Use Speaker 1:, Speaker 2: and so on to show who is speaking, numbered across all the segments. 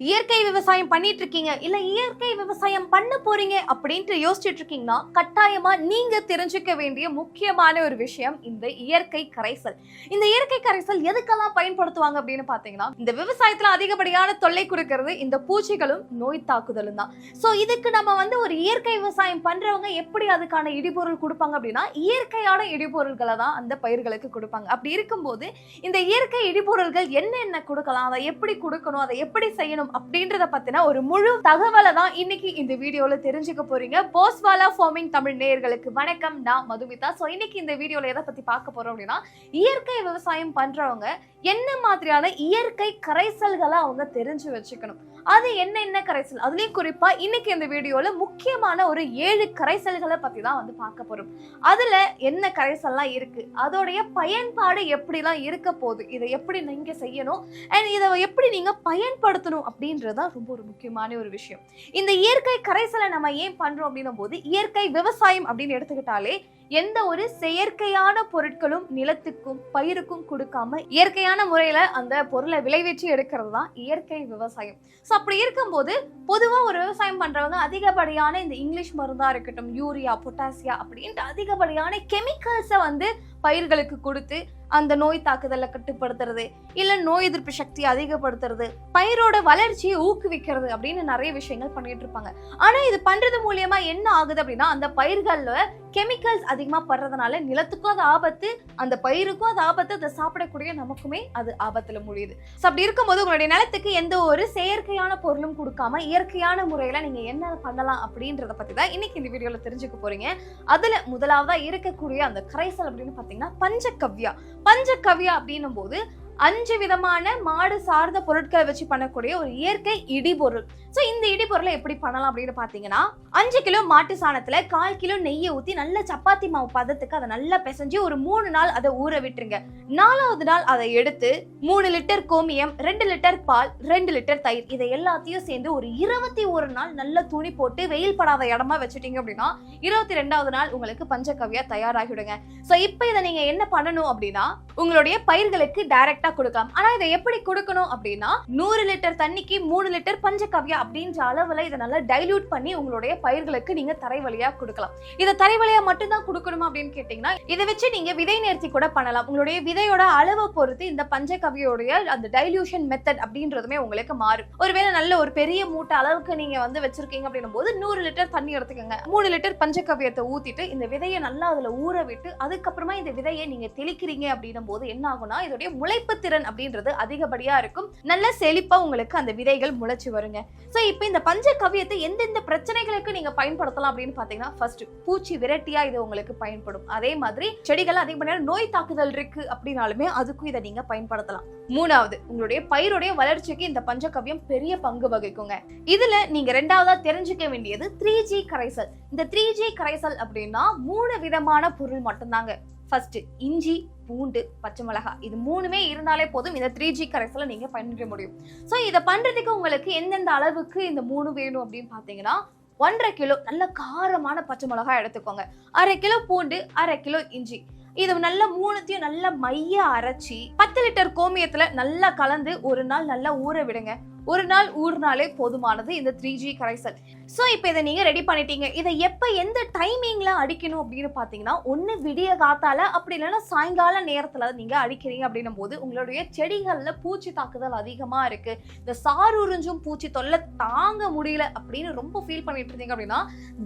Speaker 1: இயற்கை விவசாயம் பண்ணிட்டு இருக்கீங்க இல்ல இயற்கை விவசாயம் பண்ண போறீங்க அப்படின்ட்டு யோசிச்சுட்டு இருக்கீங்கன்னா கட்டாயமா நீங்க தெரிஞ்சுக்க வேண்டிய முக்கியமான ஒரு விஷயம் இந்த இயற்கை கரைசல். இந்த இயற்கை கரைசல் எதுக்கெல்லாம் பயன்படுத்துவாங்க அப்படின்னு பாத்தீங்கன்னா இந்த விவசாயத்துல அதிகப்படியான தொல்லை கொடுக்கறது இந்த பூச்சிகளும் நோய் தாக்குதலும் தான். சோ இதுக்கு நம்ம வந்து ஒரு இயற்கை விவசாயம் பண்றவங்க எப்படி அதுக்கான இடிபொருள் கொடுப்பாங்க அப்படின்னா இயற்கையான இடிபொருள்களை தான் அந்த பயிர்களுக்கு கொடுப்பாங்க. அப்படி இருக்கும்போது இந்த இயற்கை இடிபொருள்கள் என்னென்ன கொடுக்கலாம் அதை எப்படி கொடுக்கணும் அதை எப்படி செய்யணும் அப்படின்றத பத்தின ஒரு முழு தகவலை தான் இன்னைக்கு இந்த வீடியோல தெரிஞ்சுக்க போறீங்க. போஸ்வாலா ஃபார்மிங் தமிழ் நேயர்களுக்கு வணக்கம். நான் மதுமிதா. ஸோ இன்னைக்கு இந்த வீடியோல எதை பத்தி பார்க்க போறோம் அப்படின்னா இயற்கை விவசாயம் பண்றவங்க என்ன மாதிரியான இயற்கை கரைசல்களை அவங்க தெரிஞ்சு வச்சுக்கணும். அது என்னென்ன கரைசல்? அதுலயும் குறிப்பா இன்னைக்கு இந்த வீடியோல முக்கியமான ஒரு ஏழு கரைசல்களை பத்தி தான் வந்து பார்க்க போறோம். அதுல என்ன கரைசல்லாம் இருக்கு? அதோடைய பயன்பாடு எப்படிலாம் இருக்க போகுது? இதை எப்படி நீங்க செய்யணும்? அண்ட் இதை எப்படி நீங்க பயன்படுத்தணும்? அப்படின்றது தான் ரொம்ப ஒரு முக்கியமான ஒரு விஷயம். இந்த இயற்கை கரைசலை நம்ம ஏன் பண்றோம் அப்படின்னும் போது இயற்கை விவசாயம் அப்படின்னு எடுத்துக்கிட்டாலே எந்த ஒரு செயற்கையான பொருட்களும் நிலத்துக்கும் பயிருக்கும் கொடுக்காம இயற்கையான முறையில அந்த பொருளை விளைவிச்சு எடுக்கிறது தான் இயற்கை விவசாயம். ஸோ அப்படி இருக்கும்போது பொதுவா ஒரு விவசாயம் பண்றவங்க அதிகப்படியான இந்த இங்கிலீஷ் மருந்தா இருக்கட்டும் யூரியா பொட்டாசியா அப்படின்ட்டு அதிகப்படியான கெமிக்கல்ஸை வந்து பயிர்களுக்கு கொடுத்து அந்த நோய் தாக்குதலை கட்டுப்படுத்துறது இல்ல நோய் எதிர்ப்பு சக்தியை அதிகப்படுத்துறது பயிரோட வளர்ச்சியை ஊக்குவிக்கிறது அப்படின்னு நிறைய விஷயங்கள் பண்ணிட்டு இருப்பாங்க. ஆனா இது பண்றது மூலியமா என்ன ஆகுது அப்படின்னா அந்த பயிர்கள்ல கெமிக்கல்ஸ் அதிகமா படுறதுனால நிலத்துக்கும் அது ஆபத்து அந்த பயிருக்கும் அது ஆபத்து அதை சாப்பிடக்கூடிய நமக்குமே அது ஆபத்துல முடியுது ஸோ அப்படி இருக்கும்போது உங்களுடைய நிலத்துக்கு எந்த ஒரு செயற்கையான பொருளும் கொடுக்காம இயற்கையான முறையில நீங்க என்ன பண்ணலாம் அப்படின்றத பத்தி தான் இன்னைக்கு இந்த வீடியோல தெரிஞ்சுக்க போறீங்க. அதுல முதலாவதா இருக்கக்கூடிய அந்த கரைசல் அப்படின்னு பாத்தீங்கன்னா பஞ்சகவ்யா. பஞ்சகவ்யா அப்படின்னும் போது அஞ்சு விதமான மாடு சார்ந்த பொருட்களை வச்சு பண்ணக்கூடிய ஒரு இயற்கை இடிபொருள். ஸோ இந்த இடிபொருளை எப்படி பண்ணலாம் அப்படின்னு பார்த்தீங்கன்னா அஞ்சு கிலோ மாட்டு சாணத்தில் கால் கிலோ நெய்யை ஊற்றி நல்ல சப்பாத்தி மாவு பதத்துக்கு அதை நல்லா பிசைஞ்சு ஒரு மூணு நாள் அதை ஊற விட்டுருங்க. நாலாவது நாள் அதை எடுத்து மூணு லிட்டர் கோமியம் ரெண்டு லிட்டர் பால் ரெண்டு லிட்டர் தயிர் இதை எல்லாத்தையும் சேர்ந்து ஒரு இருபத்தி ஒரு நாள் நல்ல துணி போட்டு வெயில் படாத இடமா வச்சுட்டீங்க அப்படின்னா இருபத்தி ரெண்டாவது நாள் உங்களுக்கு பஞ்சகவ்யா தயாராகிவிடுங்க. ஸோ இப்போ இதை நீங்க என்ன பண்ணணும் அப்படின்னா உங்களுடைய பயிர்களுக்கு டைரக்டா கொடுக்கலாம் ஆனா இதை எப்படி கொடுக்கணும் அப்படின்னா நூறு லிட்டர் தண்ணிக்கு மூணு லிட்டர் பஞ்சகவ்யா அப்படின்ற அளவுல இதை நல்லா டைல்யூட் பண்ணி உங்களுடைய பயிர்களுக்கு நீங்க தரை வழியா கொடுக்கலாம். இதை தரை வழியா மட்டும்தான் கொடுக்கணும் அப்படின்னு கேட்டீங்கன்னா இதை வச்சு நீங்க விதை நேர்த்தி கூட பண்ணலாம். உங்களுடைய விதையோட அளவை பொறுத்து இந்த பஞ்சகவ்யோடைய அந்த டைல்யூஷன் மெத்தட் அப்படின்றதுமே உங்களுக்கு மாறும். ஒருவேளை நல்ல ஒரு பெரிய மூட்டை அளவுக்கு நீங்க வந்து வச்சிருக்கீங்க அப்படின்னும் போது நூறு லிட்டர் தண்ணி எடுத்துக்கோங்க. மூணு லிட்டர் பஞ்சகவ்யத்தை ஊத்திட்டு இந்த விதையை நல்லா அதுல ஊற விட்டு அதுக்கப்புறமா இந்த விதையை நீங்க தெளிக்கிறீங்க அப்படின்னும் போது என்ன ஆகும்னா இதோடைய முளைப்பு திறன் அப்படின்றது அதிகப்படியா இருக்கும். நல்ல செழிப்பா உங்களுக்கு அந்த விதைகள் முளைச்சு வருங்க. சோ இப்போ இந்த பஞ்சகவ்யத்தை எந்தெந்த பிரச்சனைகளுக்கு நீங்க பயன்படுத்தலாம் அப்படின்னு பாத்தீங்கன்னா ஃபர்ஸ்ட் பூச்சி விரட்டியா இது உங்களுக்கு பயன்படும். அதே மாதிரி செடிகள் அதிகப்படியான நோய் தாக்குதல் இருக்கு அப்படின்னாலுமே அதுக்கும் இதை நீங்க பயன்படுத்தலாம். மூணாவது உங்களுடைய பயிருடைய வளர்ச்சிக்கு இந்த பஞ்சகவ்யம் பெரிய பங்கு வகிக்குங்க. இதுல நீங்க ரெண்டாவதா தெரிஞ்சுக்க வேண்டியது த்ரீ ஜி கரைசல். இந்த த்ரீ ஜி கரைசல் அப்படின்னா மூணு விதமான பொருள் மட்டும்தாங்க. ஃபர்ஸ்ட் இஞ்சி பூண்டு பச்சை மிளகாய் இது மூணுமே இருந்தாலே போதும். இந்த த்ரீ ஜி கரைசலை நீங்க பண்ணிக்க முடியும். ஸோ இதை பண்றதுக்கு உங்களுக்கு எந்தெந்த அளவுக்கு இந்த மூணு வேணும் அப்படின்னு பார்த்தீங்கன்னா ஒன்றரை கிலோ நல்ல காரமான பச்சை மிளகாய் எடுத்துக்கோங்க. அரை கிலோ பூண்டு அரை கிலோ இஞ்சி. இது நல்ல மூணுத்தையும் நல்லா மைய அரைச்சி பத்து லிட்டர் கோமியத்துல நல்லா கலந்து ஒரு நாள் நல்லா ஊற விடுங்க. ஒரு நாள் ஊர்னாலே போதுமானது இந்த த்ரீ ஜி கரைசல். ஸோ இப்போ இதை நீங்கள் ரெடி பண்ணிட்டீங்க. இதை எப்போ எந்த டைமிங்கில் அடிக்கணும் அப்படின்னு பார்த்தீங்கன்னா ஒன்று விடிய காத்தால அப்படி இல்லைன்னா சாயங்கால நேரத்தில் நீங்கள் அடிக்கிறீங்க அப்படின்னும் போது உங்களுடைய செடிகளில் பூச்சி தாக்குதல் அதிகமாக இருக்குது இந்த சாருறிஞ்சும் பூச்சி தொல்லை தாங்க முடியல அப்படின்னு ரொம்ப ஃபீல் பண்ணிட்டு இருந்தீங்க அப்படின்னா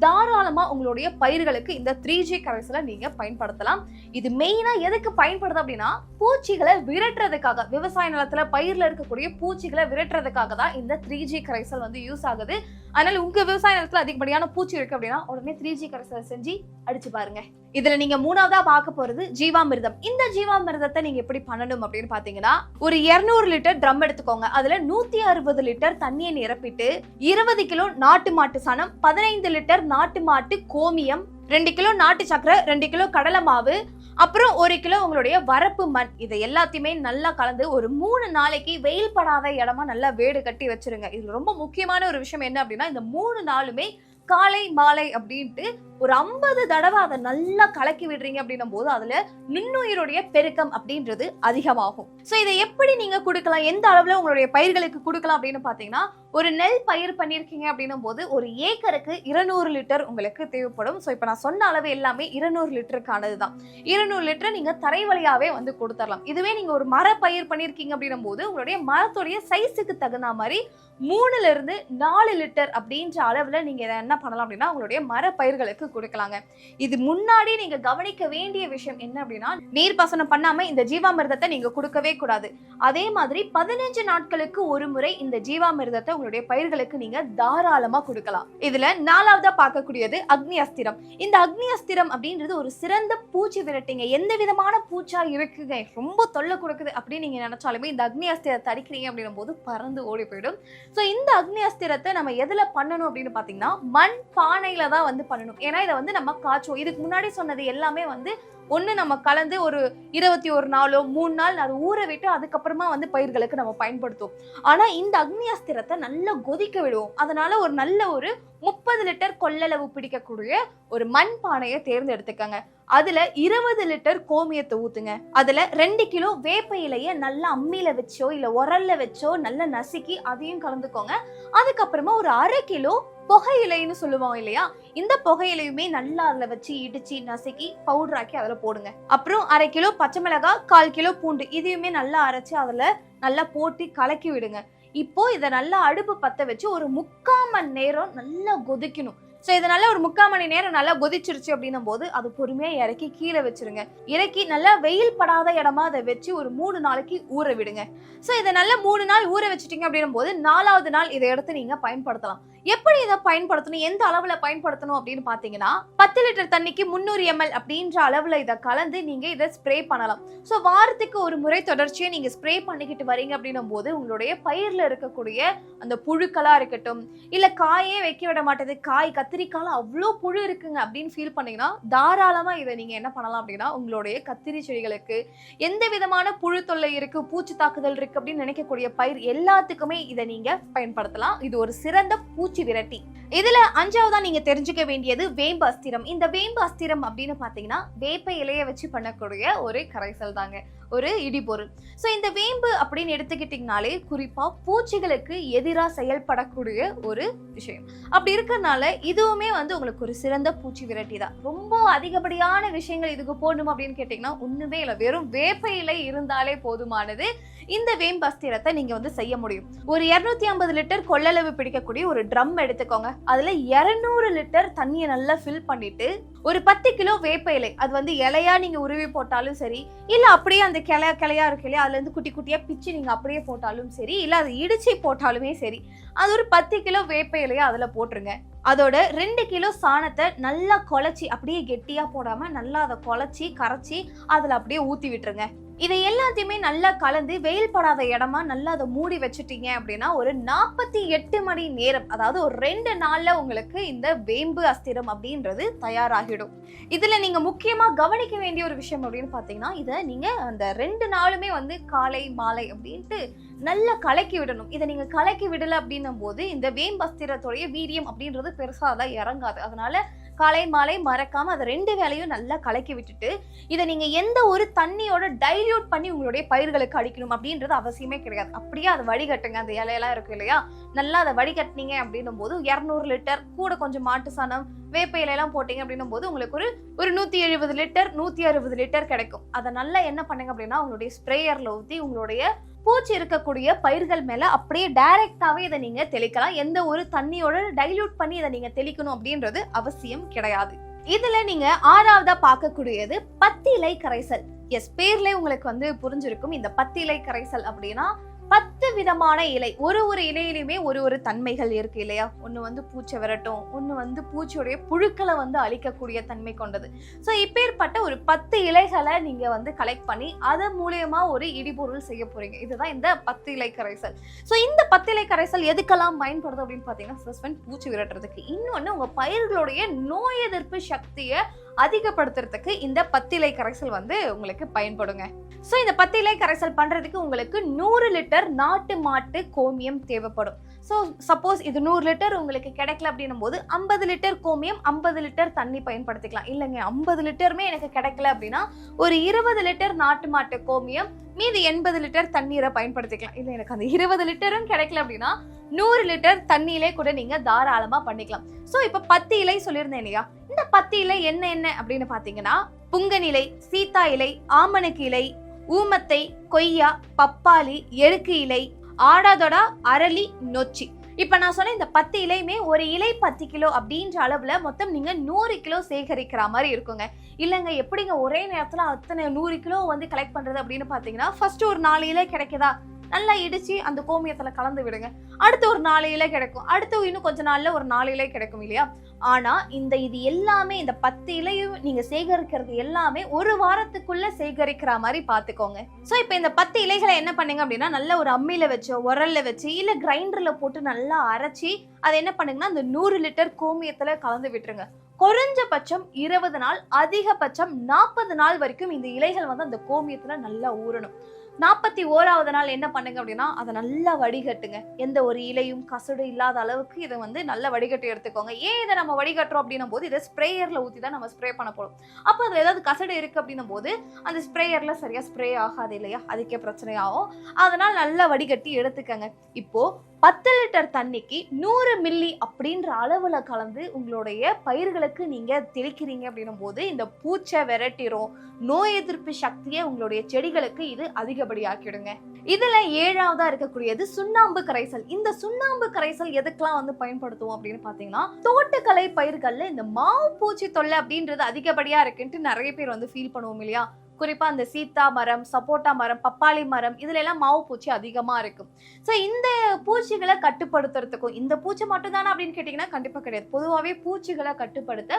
Speaker 1: தாராளமாக உங்களுடைய பயிர்களுக்கு இந்த த்ரீ ஜி கரைசலை நீங்கள் பயன்படுத்தலாம். இது மெயினாக எதுக்கு பயன்படுது அப்படின்னா பூச்சிகளை விரட்டுறதுக்காக விவசாய நிலத்தில் பயிரில் இருக்கக்கூடிய பூச்சிகளை விரட்டுறதுக்காக. தான் இந்த த்ரீ ஜி கரைசல் வந்து யூஸ் ஆகுது. அதனால உங்க விவசாய நிலத்துல அதிகப்படியான பூச்சி இருக்கு அப்படின்னா உடனே த்ரீ ஜி கரைசல் செஞ்சு அடிச்சு பாருங்க. இதுல நீங்க மூணாவதா பார்க்க போறது ஜீவாமிர்தம். இந்த ஜீவாமிர்தத்தை நீங்க எப்படி பண்ணணும் அப்படின்னு பாத்தீங்கன்னா ஒரு 200 லிட்டர் ட்ரம் எடுத்துக்கோங்க. அதுல நூத்தி அறுபது லிட்டர் தண்ணியை நிரப்பிட்டு இருபது கிலோ நாட்டு மாட்டு சாணம் பதினைந்து லிட்டர் நாட்டு மாட்டு கோமியம் ரெண்டு கிலோ நாட்டு சக்கரை ரெண்டு கிலோ கடலை மாவு அப்புறம் ஒரு கிலோ உங்களுடைய வரப்பு மண். இதை எல்லாத்தையுமே நல்லா கலந்து ஒரு மூணு நாளைக்கு வெயில் படாத இடமா நல்லா வேடு கட்டி வச்சிருங்க. இதுல ரொம்ப முக்கியமான ஒரு விஷயம் என்ன அப்படின்னா இந்த மூணு நாளுமே காலை மாலை அப்படின்ட்டு ஒரு ஐம்பது தடவை அதை நல்லா கலக்கி விடுறீங்க அப்படின்னும் போது அதுல நுண்ணுயிரோடைய பெருக்கம் அப்படின்றது அதிகமாகும். சோ இதை எப்படி நீங்க கொடுக்கலாம்? எந்த அளவுல உங்களுடைய பயிர்களுக்கு கொடுக்கலாம் அப்படின்னு பாத்தீங்கன்னா ஒரு நெல் பயிர் பண்ணியிருக்கீங்க அப்படின்னும் போது ஒரு ஏக்கருக்கு இருநூறு லிட்டர் உங்களுக்கு தேவைப்படும். ஸோ இப்போ நான் சொன்ன அளவு எல்லாமே இருநூறு லிட்டருக்கானது தான். இருநூறு லிட்டர் நீங்க தரை வழியாவே வந்து கொடுத்துடலாம் இதுவே நீங்க ஒரு மர பயிர் பண்ணியிருக்கீங்க அப்படின்னும் போது உங்களுடைய மரத்துடைய சைஸுக்கு தகுந்த மாதிரி மூணுல இருந்து நாலு லிட்டர் அப்படின்ற அளவுல நீங்க இதை என்ன பண்ணலாம் அப்படின்னா உங்களுடைய மரப்பயிர்களுக்கு கொடுக்கலாங்க. இது முன்னாடி நீங்க கவனிக்க வேண்டிய விஷயம் என்ன அப்படின்னா நீர்ப்பாசனம் பண்ணாம இந்த ஜீவாமிர்தத்தை நீங்க கொடுக்கவே கூடாது. அதே மாதிரி பதினஞ்சு நாட்களுக்கு ஒரு முறை இந்த ஜீவாமிர்தத்தை உங்களுடைய பயிர்களுக்கு நீங்க தாராளமா கொடுக்கலாம். இதுல நாலாவதா பார்க்கக்கூடியது அக்னி அஸ்திரம். இந்த அக்னி அஸ்திரம் அப்படின்றது ஒரு சிறந்த பூச்சி விரட்டிங்க. எந்த விதமான பூச்சா இருக்குங்க. ரொம்ப தொல்லை கொடுக்குது அப்படின்னு நீங்க நினைச்சாலுமே இந்த அக்னி அஸ்திரத்தை அடிக்கிறீங்க அப்படின்னும் போது பறந்து ஓடி போயிடும். ஸோ இந்த அக்னி அஸ்திரத்தை நம்ம எதுல பண்ணணும் அப்படின்னு பாத்தீங்கன்னா மண் பானையில தான் வந்து பண்ணணும். ஏன்னா இதை வந்து நம்ம காய்ச்சுவோம். இதுக்கு முன்னாடி சொன்னது எல்லாமே வந்து ஒன்று நம்ம கலந்து ஒரு இருபத்தி ஒரு நாளோ மூணு நாள் அது ஊற விட்டு அதுக்கப்புறமா வந்து பயிர்களுக்கு நம்ம பயன்படுத்துவோம். ஆனால் இந்த அக்னி அஸ்திரத்தை நல்லா கொதிக்க விடுவோம். அதனால ஒரு நல்ல ஒரு முப்பது லிட்டர் கொள்ளளவு பிடிக்கக்கூடிய ஒரு மண் பானையை தேர்ந்தெடுத்துக்கங்க. அதில் இருபது லிட்டர் கோமியத்தை ஊற்றுங்க அதில் ரெண்டு கிலோ வேப்ப இலையை நல்லா அம்மியில் வச்சோ இல்லை உரல்ல வச்சோ நல்லா நசுக்கி அதையும் கலந்துக்கோங்க. அதுக்கப்புறமா ஒரு அரை கிலோ புகையிலைன்னு சொல்லுவோம் இல்லையா? இந்த புகையிலையுமே நல்லா அதில் வச்சு இடிச்சு நசுக்கி பவுடராக்கி அதில் போடுங்க. அப்புறம் அரை கிலோ பச்சை மிளகாய் கால் கிலோ பூண்டு இதையுமே நல்லா அரைச்சி அதில் நல்லா போட்டு கலக்கி விடுங்க. இப்போ இதை நல்லா அடுப்பு பற்ற வச்சு ஒரு முக்கால் மணி நேரம் நல்லா கொதிக்கணும். ஸோ இதை நல்லா ஒரு முக்கால் மணி நேரம் நல்லா கொதிச்சிருச்சு அப்படின்னும் போது அது பொறுமையாக இறக்கி கீழே வச்சிருங்க. இறக்கி நல்லா வெயில் படாத இடமா அதை வச்சு ஒரு மூணு நாளைக்கு ஊற விடுங்க. ஸோ இதை நல்லா மூணு நாள் ஊற வச்சிட்டீங்க அப்படின்னும் போது நாலாவது நாள் இதை எடுத்து நீங்கள் பயன்படுத்தலாம். எப்படி இதை பயன்படுத்தணும்? எந்த அளவுல பயன்படுத்தணும் அப்படின்னு பாத்தீங்கன்னா பத்து லிட்டர் தண்ணிக்கு முந்நூறு எம்எல் அப்படின்ற அளவுல இதை கலந்து நீங்க இதை ஸ்ப்ரே பண்ணலாம். ஸோ வாரத்துக்கு ஒரு முறை தொடர்ச்சியை நீங்க ஸ்ப்ரே பண்ணிக்கிட்டு வரீங்க அப்படின்னும் போது உங்களுடைய பயிர்ல இருக்கக்கூடிய அந்த புழுக்களா இருக்கட்டும் இல்ல காயே வைக்க விட மாட்டேது காய் கத்திரிக்கால அவ்வளோ புழு இருக்குங்க அப்படின்னு ஃபீல் பண்ணீங்கன்னா தாராளமா இதை நீங்க என்ன பண்ணலாம் அப்படின்னா உங்களுடைய கத்திரி செடிகளுக்கு எந்த விதமான புழு தொல்லை இருக்கு பூச்சி தாக்குதல் இருக்கு அப்படின்னு நினைக்கக்கூடிய பயிர் எல்லாத்துக்குமே இதை நீங்க பயன்படுத்தலாம். இது ஒரு சிறந்த பூச்சி விரட்டி. இதுல அஞ்சாவதா நீங்க தெரிஞ்சுக்க வேண்டியது வேம்பு அஸ்திரம். இந்த வேம்பு அஸ்திரம் அப்படின்னு பாத்தீங்கன்னா வேப்ப இலைய வச்சு பண்ணக்கூடிய ஒரு கரைசல் தாங்க. ஒரு இடிபொருள். ஸோ இந்த வேம்பு அப்படின்னு எடுத்துக்கிட்டிங்கனாலே குறிப்பா பூச்சிகளுக்கு எதிராக செயல்படக்கூடிய ஒரு விஷயம். அப்படி இருக்கிறதுனால இதுவுமே வந்து உங்களுக்கு ஒரு சிறந்த பூச்சி விரட்டி தான் ரொம்ப அதிகப்படியான விஷயங்கள் இதுக்கு போடணும் அப்படின்னு கேட்டிங்கன்னா ஒண்ணுமே இல்லை. வெறும் வேப்ப இலை இருந்தாலே போதுமானது. இந்த வேம்பு அஸ்திரத்தை நீங்க வந்து செய்ய முடியும். ஒரு இருநூத்தி ஐம்பது லிட்டர் கொள்ளளவு பிடிக்கக்கூடிய ஒரு ட்ரம் எடுத்துக்கோங்க. அதுல இருநூறு லிட்டர் தண்ணியை நல்லா ஃபில் பண்ணிட்டு ஒரு பத்து கிலோ வேப்ப இலை அது வந்து இலையா நீங்க உருவி போட்டாலும் சரி இல்ல அப்படியே அந்த கிளை கிளையா இருக்கு இல்லையா அதுல இருந்து குட்டி குட்டியா பிச்சு நீங்க அப்படியே போட்டாலும் சரி இல்ல அதை இடிச்சு போட்டாலுமே சரி அது ஒரு பத்து கிலோ வேப்ப இலையா அதுல போட்டுருங்க. அதோட ரெண்டு கிலோ சாணத்தை நல்லா குழச்சி அப்படியே கெட்டியா போடாம நல்லா அதை குழச்சி கரைச்சி அதுல அப்படியே ஊத்தி விட்டுருங்க. இதை எல்லாத்தையுமே நல்லா கலந்து வெயில் படாத இடமா நல்லா அதை மூடி வச்சுட்டீங்க அப்படின்னா ஒரு நாற்பத்தி எட்டு மணி நேரம் அதாவது ஒரு ரெண்டு நாளில் உங்களுக்கு இந்த வேம்பு அஸ்திரம் அப்படின்றது தயாராகிடும். இதில் நீங்கள் முக்கியமாக கவனிக்க வேண்டிய ஒரு விஷயம் அப்படின்னு பார்த்தீங்கன்னா இதை நீங்கள் அந்த ரெண்டு நாளுமே வந்து காலை மாலை அப்படின்ட்டு நல்லா கலக்கி விடணும். இதை நீங்கள் கலக்கி விடலை அப்படின்னும் போது இந்த வேம்பு அஸ்திரத்துடைய வீரியம் அப்படின்றது பெருசாக தான் இறங்காது. அதனால காலை மாலை மறக்காம அதை ரெண்டு வேலையும் நல்லா கலக்கி விட்டுட்டு இதை நீங்க எந்த ஒரு தண்ணியோட டைல்யூட் பண்ணி உங்களுடைய பயிர்களுக்கு அடிக்கணும் அப்படின்றது அவசியமே கிடையாது. அப்படியே அதை வடிகட்டுங்க. அந்த இலையெல்லாம் இருக்கும் இல்லையா? நல்லா அதை வடிகட்டினீங்க அப்படின்னும் போது இரநூறு லிட்டர் கூட கொஞ்சம் மாட்டு சாணம் வேப்ப இலையெல்லாம் போட்டீங்க அப்படின்னும் போது உங்களுக்கு ஒரு ஒரு நூத்தி எழுபது லிட்டர் நூத்தி அறுபது லிட்டர் கிடைக்கும். அதை நல்லா என்ன பண்ணுங்க அப்படின்னா உங்களுடைய ஸ்ப்ரேயர்ல ஊத்தி உங்களுடைய பூச்சி இருக்கக்கூடிய பயிர்கள் மேல அப்படியே டைரக்டாவே இதை நீங்க தெளிக்கலாம். எந்த ஒரு தண்ணியோட டைல்யூட் பண்ணி இதை நீங்க தெளிக்கணும் அப்படின்றது அவசியம் கிடையாது. இதுல நீங்க ஆறாவதா பார்க்கக்கூடியது பத்து இலை கரைசல். எஸ் பேர்ல உங்களுக்கு வந்து புரிஞ்சிருக்கும். இந்த பத்து இலை கரைசல் அப்படின்னா பத்து விதமான இலை. ஒரு ஒரு இலையிலையுமே ஒரு ஒரு தன்மைகள் இருக்கு இல்லையா? ஒன்று வந்து பூச்சை விரட்டும் ஒன்று வந்து பூச்சியுடைய புழுக்களை வந்து அழிக்கக்கூடிய தன்மை கொண்டது. ஸோ இப்பேற்பட்ட ஒரு பத்து இலைகளை நீங்கள் வந்து கலெக்ட் பண்ணி அதன் மூலயமா ஒரு இடிபொருள் செய்ய போறீங்க. இதுதான் இந்த பத்து இலை கரைசல். ஸோ இந்த பத்து இலை கரைசல் எதுக்கெல்லாம் பயன்படுது அப்படின்னு பார்த்தீங்கன்னா ஃபர்ஸ்ட் ஒன் பூச்சி விரட்டுறதுக்கு. இன்னொன்று உங்கள் பயிர்களுடைய நோய் எதிர்ப்பு சக்தியை அதிகப்படுத்துறதுக்கு இந்த பத்திலை கரைசல் வந்து உங்களுக்கு பயன்படுங்க. ஸோ இந்த பத்திலை கரைசல் பண்ணுறதுக்கு உங்களுக்கு நூறு லிட்டர் நாட்டு மாட்டு கோமியம் தேவைப்படும். ஸோ சப்போஸ் இது நூறு லிட்டர் உங்களுக்கு கிடைக்கல அப்படின்னும் போது ஐம்பது லிட்டர் கோமியம் ஐம்பது லிட்டர் தண்ணி பயன்படுத்திக்கலாம். இல்லைங்க ஐம்பது லிட்டருமே எனக்கு கிடைக்கல அப்படின்னா ஒரு இருபது லிட்டர் நாட்டு மாட்டு கோமியம் மீதி எண்பது லிட்டர் தண்ணீரை பயன்படுத்திக்கலாம். இல்லை எனக்கு அந்த இருபது லிட்டரும் கிடைக்கல அப்படின்னா நூறு லிட்டர் தண்ணியிலே கூட நீங்க தாராளமா பண்ணிக்கலாம். ஸோ இப்போ பத்து இலை சொல்லியிருந்தேன் இல்லையா? இந்த பத்து இலை என்ன என்ன அப்படின்னு பார்த்தீங்கன்னா புங்கனிலை சீத்தா இலை ஆமணக்கு இலை ஊமத்தை கொய்யா பப்பாளி எருக்கு இலை ஆடாதொடா அரளி நொச்சி. இப்ப நான் சொன்ன இந்த பத்து இலையுமே ஒரு இலை பத்து கிலோ அப்படின்ற அளவுல மொத்தம் நீங்க நூறு கிலோ சேகரிக்கிற மாதிரி இருக்குங்க. இல்லைங்க எப்படிங்க ஒரே நேரத்துல அத்தனை நூறு கிலோ வந்து கலெக்ட் பண்றது அப்படின்னு பாத்தீங்கன்னா ஃபர்ஸ்ட் ஒரு நாலு இலை கிடைக்குதா? நல்லா இடித்து அந்த கோமியத்தில் கலந்து விடுங்க. அடுத்து ஒரு நாலு இலை கிடைக்கும். அடுத்து இன்னும் கொஞ்ச நாளில் ஒரு நாலு இலை கிடைக்கும் இல்லையா? ஆனால் இந்த இது எல்லாமே இந்த பத்து இலையும் நீங்கள் சேகரிக்கிறது எல்லாமே ஒரு வாரத்துக்குள்ளே சேகரிக்கிற மாதிரி பார்த்துக்கோங்க ஸோ இப்போ இந்த பத்து இலைகளை என்ன பண்ணுங்க அப்படின்னா நல்ல ஒரு அம்மியில் வச்சு உரல்ல வச்சு இல்லை கிரைண்டரில் போட்டு நல்லா அரைச்சி அதை என்ன பண்ணுங்கன்னா அந்த நூறு லிட்டர் கோமியத்தில் கலந்து விட்டுருங்க. குறைஞ்சபட்சம் இருபது நாள் அதிகபட்சம் நாற்பது நாள் வரைக்கும் இந்த இலைகள் வந்து அந்த கோமியத்தில் நல்லா ஊறணும். நாற்பத்தி ஓராவது நாள் என்ன பண்ணுங்க அப்படின்னா அதை நல்லா வடிகட்டுங்க. எந்த ஒரு இலையும் கசடு இல்லாத அளவுக்கு இதை வந்து நல்லா வடிகட்டி எடுத்துக்கோங்க. ஏன் இதை நம்ம வடிகட்டுறோம் அப்படின்னும் போது இதை ஸ்ப்ரேயரில் ஊற்றி தான் நம்ம ஸ்ப்ரே பண்ண போகிறோம் அப்போ அதில் ஏதாவது கசடு இருக்குது அப்படின்னும் போது அந்த ஸ்ப்ரேயரில் சரியாக ஸ்ப்ரே ஆகாது இல்லையா? அதுக்கே பிரச்சனையாகும் அதனால் நல்லா வடிகட்டி எடுத்துக்கங்க. இப்போது பத்து லிட்டர் தண்ணிக்கு நூறு மில்லி அப்படின்ற அளவில் கலந்து உங்களுடைய பயிர்களுக்கு நீங்க தெளிக்கிறீங்க அப்படின்னும் போது இந்த பூச்சை விரட்டிரும் நோய் எதிர்ப்பு சக்தியை உங்களுடைய செடிகளுக்கு இது அதிகப்படியாக்கிடுங்க. இதுல ஏழாவதா இருக்கக்கூடியது சுண்ணாம்பு கரைசல். இந்த சுண்ணாம்பு கரைசல் எதுக்கெல்லாம் வந்து பயன்படுத்துவோம் அப்படின்னு பார்த்தீங்கன்னா தோட்டக்கலை பயிர்கள்ல இந்த மாவு பூச்சி தொல்லை அப்படின்றது அதிகப்படியா இருக்குன்ட்டு நிறைய பேர் வந்து ஃபீல் பண்ணுவோம் இல்லையா? குறிப்பாக அந்த சீத்தா மரம் சப்போட்டா மரம் பப்பாளி மரம் இதுல எல்லாம் மாவு பூச்சி அதிகமாக இருக்கும் ஸோ இந்த பூச்சிகளை கட்டுப்படுத்துறதுக்கும் இந்த பூச்சி மட்டும் தானே அப்படின்னு கேட்டிங்கன்னா கண்டிப்பாக கிடையாது. பொதுவாகவே பூச்சிகளை கட்டுப்படுத்த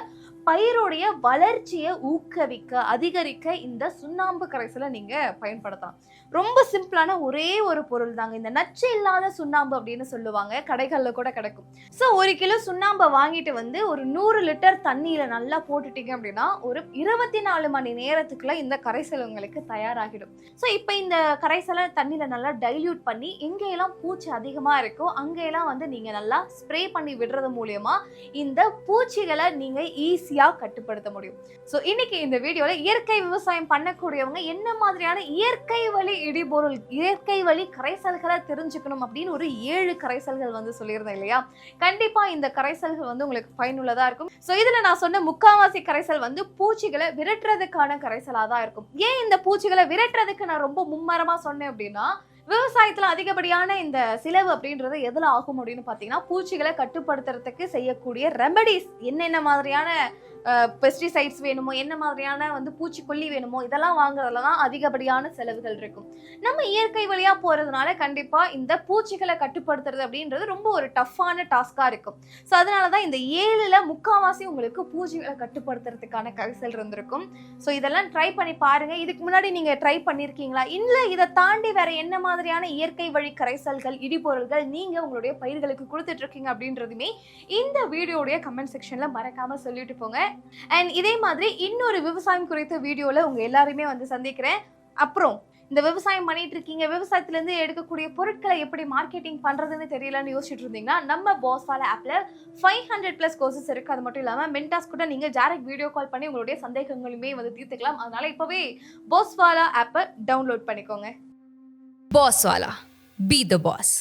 Speaker 1: பயிருடைய வளர்ச்சியை ஊக்குவிக்க அதிகரிக்க இந்த சுண்ணாம்பு கரைசலை நீங்கள் பயன்படுத்தலாம். ரொம்ப சிம்பிளான ஒரே ஒரு பொருள் தாங்க இந்த நச்சு இல்லாத சுண்ணாம்பு அப்படின்னு சொல்லுவாங்க. கடைகளில் கூட கிடைக்கும். ஸோ ஒரு கிலோ சுண்ணாம்பை வாங்கிட்டு வந்து ஒரு நூறு லிட்டர் தண்ணியில் நல்லா போட்டுட்டீங்க அப்படின்னா ஒரு இருபத்தி நாலு மணி நேரத்துக்குள்ள இந்த கரைசல் உங்களுக்கு தயாராகிடும். ஸோ இப்போ இந்த கரைசலை தண்ணியில் நல்லா டைல்யூட் பண்ணி எங்கேயெல்லாம் பூச்சி அதிகமாக இருக்கோ அங்கேயெல்லாம் வந்து நீங்கள் நல்லா ஸ்ப்ரே பண்ணி விடுறது மூலயமா இந்த பூச்சிகளை நீங்கள் ஈஸியாக கட்டுப்படுத்த முடியும். ஸோ இன்னைக்கு இந்த வீடியோவில் இயற்கை விவசாயம் பண்ணக்கூடியவங்க என்ன மாதிரியான இயற்கை வழி இடிபொருள் இயற்கை வழி கரைசல்களை தெரிஞ்சுக்கணும் அப்படின்னு ஒரு ஏழு கரைசல்கள் வந்து சொல்லியிருந்தேன் இல்லையா? கண்டிப்பாக இந்த கரைசல்கள் வந்து உங்களுக்கு பயனுள்ளதாக இருக்கும். ஸோ இதில் நான் சொன்ன முக்காவாசி கரைசல் வந்து பூச்சிகளை விரட்டுறதுக்கான கரைசலாக தான் இருக்கும். ஏன் இந்த பூச்சிகளை விரட்டுறதுக்கு நான் ரொம்ப மும்மரமா சொன்னேன் அப்படின்னா விவசாயத்துல அதிகப்படியான இந்த செலவு அப்படின்றது எதுல ஆகும் அப்படின்னு பாத்தீங்கன்னா பூச்சிகளை கட்டுப்படுத்துறதுக்கு செய்யக்கூடிய ரெமடிஸ் என்னென்ன மாதிரியான பெஸ்டிசைட்ஸ் வேணுமோ என்ன மாதிரியான வந்து பூச்சிக்கொல்லி வேணுமோ இதெல்லாம் வாங்குறதுல தான் அதிகப்படியான செலவுகள் இருக்கும். நம்ம இயற்கை வழியாக போகிறதுனால கண்டிப்பாக இந்த பூச்சிகளை கட்டுப்படுத்துறது அப்படின்றது ரொம்ப ஒரு டஃப்பான டாஸ்க்காக இருக்கும். ஸோ அதனால தான் இந்த ஏழில் முக்காவாசி உங்களுக்கு பூச்சிகளை கட்டுப்படுத்துறதுக்கான கரிசல் இருந்திருக்கும். ஸோ இதெல்லாம் ட்ரை பண்ணி பாருங்கள் இதுக்கு முன்னாடி நீங்கள் ட்ரை பண்ணியிருக்கீங்களா இல்லை இதை தாண்டி வேற என்ன மாதிரியான இயற்கை வழி கரைசல்கள் இடிபொருள்கள் நீங்கள் உங்களுடைய பயிர்களுக்கு கொடுத்துட்ருக்கீங்க அப்படின்றதுமே இந்த வீடியோடைய கமெண்ட் செக்ஷனில் மறக்காமல் சொல்லிட்டு போங்க. அண்ட் இதே மாதிரி இன்னொரு விவசாயம் குறித்த வீடியோவில் உங்கள் எல்லாருமே வந்து சந்திக்கிறேன். அப்புறம் இந்த விவசாயம் பண்ணிட்டு இருக்கீங்க விவசாயத்துலேருந்து எடுக்கக்கூடிய பொருட்களை எப்படி மார்க்கெட்டிங் பண்ணுறதுன்னு தெரியலன்னு யோசிச்சுட்டு இருந்தீங்கன்னா நம்ம பாஸ்வால ஆப்பில் ஃபைவ் ஹண்ட்ரட் ப்ளஸ் கோர்சஸ் இருக்குது அது மட்டும் இல்லாமல் மென்டாஸ் கூட நீங்கள் டேரக்ட் வீடியோ கால் பண்ணி உங்களுடைய சந்தேகங்களுமே வந்து தீர்த்துக்கலாம். அதனால இப்போவே போஸ்வாலா ஆப்பை டவுன்லோட் பண்ணிக்கோங்க.
Speaker 2: பாஸ்வாலா பி த பாஸ்